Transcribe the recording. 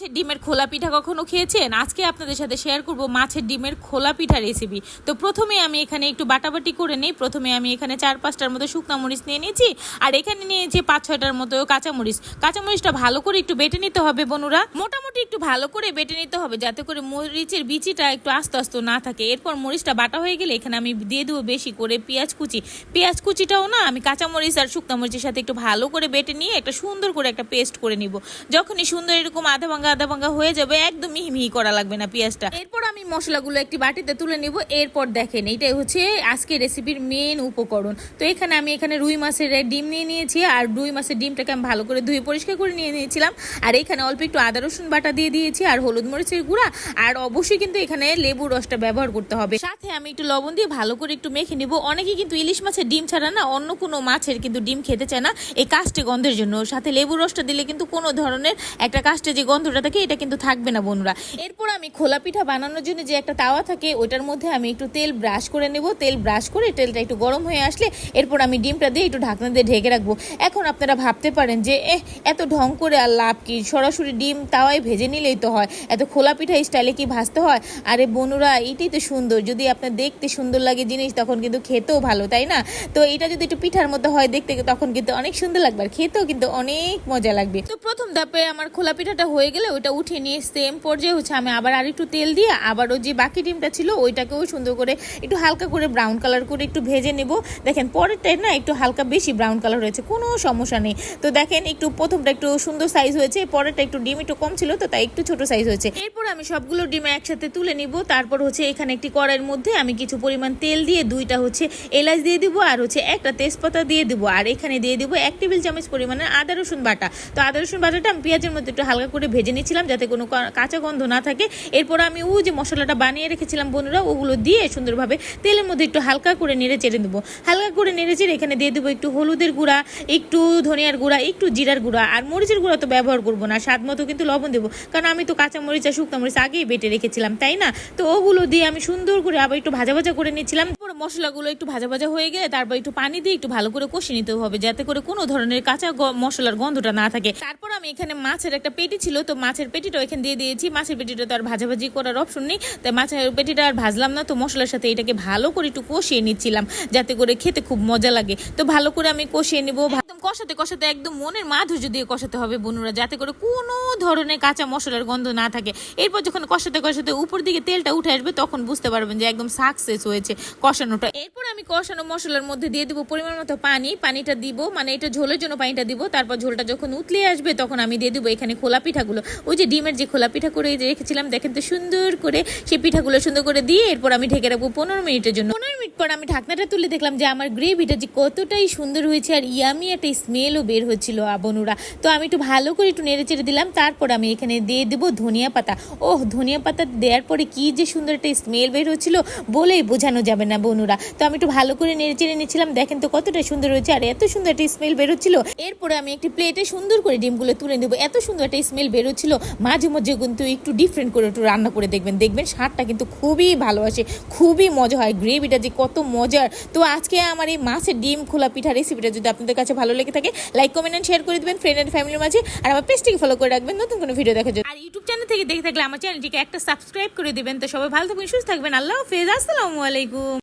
মাছের ডিমের খোলা পিঠা কখনো খেয়েছেন? আজকে আপনাদের সাথে শেয়ার করব মাছের ডিমের খোলা পিঠা রেসিপি তো প্রথমে আমি এখানে একটু বাটাবাটি করে নিই। প্রথমে আমি এখানে চার পাঁচটার মতো শুকনো মরিচ নিয়ে নিয়েছি। আর এখানে নিয়েছি পাঁচ ছয়টার মতো কাঁচামরিচ। কাঁচামরিচটা ভালো করে একটু বেটে নিতে হবে বনুরা মোটামুটি একটু ভালো করে বেটে নিতে হবে যাতে করে মরিচের বিচিটা একটু আস্তে আস্তে না থাকে। এরপর মরিচটা বাটা হয়ে গেলে এখানে আমি দিয়ে দেবো বেশি করে পেঁয়াজ কুচি। পেঁয়াজ কুচিটাও না আমি কাঁচামরিচ আর শুকনো মরিচের সাথে একটু ভালো করে বেটে নিয়ে একটা সুন্দর করে একটা পেস্ট করে নিব। যখনই সুন্দর এরকম আধা ভাঙ্গা আধা ভাঙ্গা হয়ে যাবে, একদম মিহি করা লাগবে না পেঁয়াজটা। এরপর আমি মশলাগুলো একটি বাটিতে তুলে নিব, এরপর দেখেন এইটাই হচ্ছে আজকে রেসিপির মেন উপকরণ। তো এখানে আমি এখানে রুই মাছের ডিম নিয়ে নিয়েছি, আর রুই মাছের ডিমটাকে আমি ভালো করে ধুয়ে পরিষ্কার করে নিয়ে নিয়েছিলাম। আর এখানে অল্প একটু আদা, রসুন বাটা দিয়ে দিয়েছি, আর হলুদ মরিচের গুঁড়া, আর অবশ্যই কিন্তু এখানে লেবু রসটা ব্যবহার করতে হবে। সাথে আমি একটু লবণ দিয়ে ভালো করে একটু মেখে নিব। অনেকে কিন্তু ইলিশ মাছের ডিম ছাড়া না, অন্য কোনো মাছের কিন্তু ডিম খেতে চায় না, এই কাস্টে গন্ধের জন্য। সাথে লেবু রসটা দিলে কিন্তু কোনো ধরনের একটা কাস্টে যে গন্ধটা থাকে এটা কিন্তু থাকবে না বন্ধুরা। এরপর আমি খোলা পিঠা বানানোর জন্য যে একটা তাওয়া থাকে ওটার মধ্যে আমি একটু তেল ব্রাশ করে নেব। তেল ব্রাশ করে তেলটা একটু গরম হয়ে আসলে এরপর আমি ডিমটা দিয়ে একটু ঢাকনা দিয়ে ঢেকে রাখব। এখন আপনারা ভাবতে পারেন যে, এহ, এত ঢং করে আর লাভ কি? সরাসরি ডিম তাওয়ায় ভেজে নিলেই তো হয়। এত খোলা পিঠা স্টাইলে কি ভাজতে হয়? আরে বনুরা এইটাই তো সুন্দর। যদি আপনার দেখতে সুন্দর লাগে জিনিস, তখন কিন্তু খেতেও ভালো, তাই না? তো এটা যদি একটু পিঠার মতো হয় দেখতে, তখন কিন্তু অনেক সুন্দর লাগবে আর খেতেও কিন্তু অনেক মজা লাগবে। তো প্রথম ধাপে আমার খোলা পিঠাটা হয়ে গেলে। ওইটা উঠিয়ে নিয়ে সেম পর্যায়ে হচ্ছে আমি আবার আর একটু তেল দিয়ে আবারও যে বাকি ডিমটা ছিল ওইটাকেও সুন্দর করে একটু হালকা করে ব্রাউন কালার করে একটু ভেজে নেব। দেখেন পরেরটাই না একটু হালকা বেশি ব্রাউন কালার হয়েছে কোনো সমস্যা নেই। তো দেখেন একটু প্রথমটা একটু সুন্দর সাইজ হয়েছে, পরেরটা একটু ডিম একটু কম ছিল তো তাই একটু ছোট সাইজ হয়েছে। এরপর আমি সবগুলো ডিম একসাথে তুলে নিব, তারপর হচ্ছে এখানে একটি কড়াইয়ের মধ্যে আমি কিছু পরিমাণ তেল দিয়ে দুইটা হচ্ছে এলাচ দিয়ে দিব আর হচ্ছে একটা তেজপাতা দিয়ে দিব। আর এখানে দিয়ে দিব এক টেবিল চামচ পরিমাণে আদা রসুন বাটা। তো আদা রসুন বাটাটা আমি পেঁয়াজের মধ্যে একটু হালকা করে ভেজে নিচ্ছিলাম যাতে কোনো কাঁচা গন্ধ না থাকে। এরপর আমি ও যে মশলাটা বানিয়ে রেখেছিলাম বন্ধুরা, ওগুলো দিয়ে সুন্দরভাবে তেলের মধ্যে একটু হালকা করে নেড়ে চেড়ে দেবো হালকা করে নেড়ে চেড়ে এখানে দিয়ে দেবো একটু হলুদের গুঁড়া, একটু ধনিয়ার গুঁড়া, একটু জিরার গুঁড়া। আর মরিচের গুঁড়া তো ব্যবহার করব না, স্বাদ মতো কিন্তু লবণ দেবো। কারণ আমি তো কাঁচা মরিচ আর শুকনো মরিচ আগেই বেটে রেখেছিলাম, তাই না? তো ওগুলো দিয়ে আমি সুন্দর করে আবার একটু ভাজা ভাজা করে নিচ্ছিলাম পুরো মশলাগুলো একটু ভাজা ভাজা হয়ে গেলে তারপর একটু পানি দিয়ে একটু ভালো করে কষিয়ে নিতে হবে, যাতে করে কোনো ধরনের কাঁচা মশলার গন্ধটা না থাকে। তারপর আমি এখানে মাছের একটা পেটি ছিল, তো মাছের পেটিটা এখানে দিয়ে দিয়েছি। মাছের পেটিটা তো আর ভাজাভাজি করার অপশন নেই। তাই মাছের পেটিটা আর ভাজলাম না, তো মশলার সাথে এটাকে ভালো করে একটু কষিয়ে নিচ্ছিলাম, যাতে করে খেতে খুব মজা লাগে। তো ভালো করে আমি কষিয়ে নিব কষাতে কষাতে একদম মনের মাধুর্য দিয়ে কষাতে হবে বনুরা যাতে করে কোনো ধরনের কাঁচা মশলার গন্ধ না থাকে। এরপর যখন কষাতে কষাতে উপর দিকে তেলটা উঠে আসবে, তখন বুঝতে পারবেন যে একদম সাকসেস হয়েছে কষানোটা। এরপর আমি কষানো মশলার মধ্যে দিয়ে দিব পরিমাণ মতো পানি। পানিটা দিব মানে এটা ঝোলের জন্য পানিটা দিব। তারপর ঝোলটা যখন উতলে আসবে, তখন আমি দিয়ে দিব এখানে খোলা পিঠাগুলো। ওই যে ডিমের যে খোলা পিঠা করে রেখেছিলাম, দেখেন তো সুন্দর করে সেই পিঠাগুলো সুন্দর করে দিয়ে এরপর আমি ঢেকে রাখব পনেরো মিনিটের জন্য। পর আমি ঢাকনাটা তুলে দেখলাম যে আমার গ্রেভিটা যে কতটাই সুন্দর হয়েছে আর ইয়ামি একটা স্মেলও বের হচ্ছিল আবনুরা। তো আমি একটু ভালো করে একটু নেড়ে চেড়ে দিলাম, তারপর আমি এখানে দিয়ে দেবো ধনিয়া পাতা। ওহ, ধনিয়া পাতা দেওয়ার পরে কি যে সুন্দর একটা স্মেল বের হচ্ছিল বলেই বোঝানো যাবে না বনুরা। তো আমি একটু ভালো করে নেড়ে চেড়ে নিচ্ছিলাম, দেখেন তো কতটা সুন্দর হয়েছে আর এত সুন্দর একটা স্মেল বেরোচ্ছিল এরপরে আমি একটি প্লেটে সুন্দর করে ডিমগুলো তুলে নেব। এত সুন্দর একটা স্মেল বেরোচ্ছিল মাঝে মাঝে কিন্তু একটু ডিফারেন্ট করে একটু রান্না করে দেখবেন। দেখবেন স্বাদটা কিন্তু খুবই ভালো আসে, খুবই মজা হয়, গ্রেভিটা যে কত মজার। তো আজকে আমার এই মাছের ডিম খোলা পিঠা রেসিপিটা যদি আপনাদের কাছে ভালো লেগে থাকে লাইক কমেন্ট অ্যান্ড শেয়ার করে দেবেন ফ্রেন্ড অ্যান্ড ফ্যামিলির মাঝে, আর আমার পেজটিকে ফলো করে রাখবেন, নতুন কোনো ভিডিও দেখার জন্য। আর ইউটিউব চ্যানেল থেকে দেখে থাকলে আমার চ্যানেলটিকে একটা সাবস্ক্রাইব করে দেবেন। তো সবাই ভালো থাকবেন, সুস্থ থাকবেন। আল্লাহ হাফেজ। আসসালামু আলাইকুম।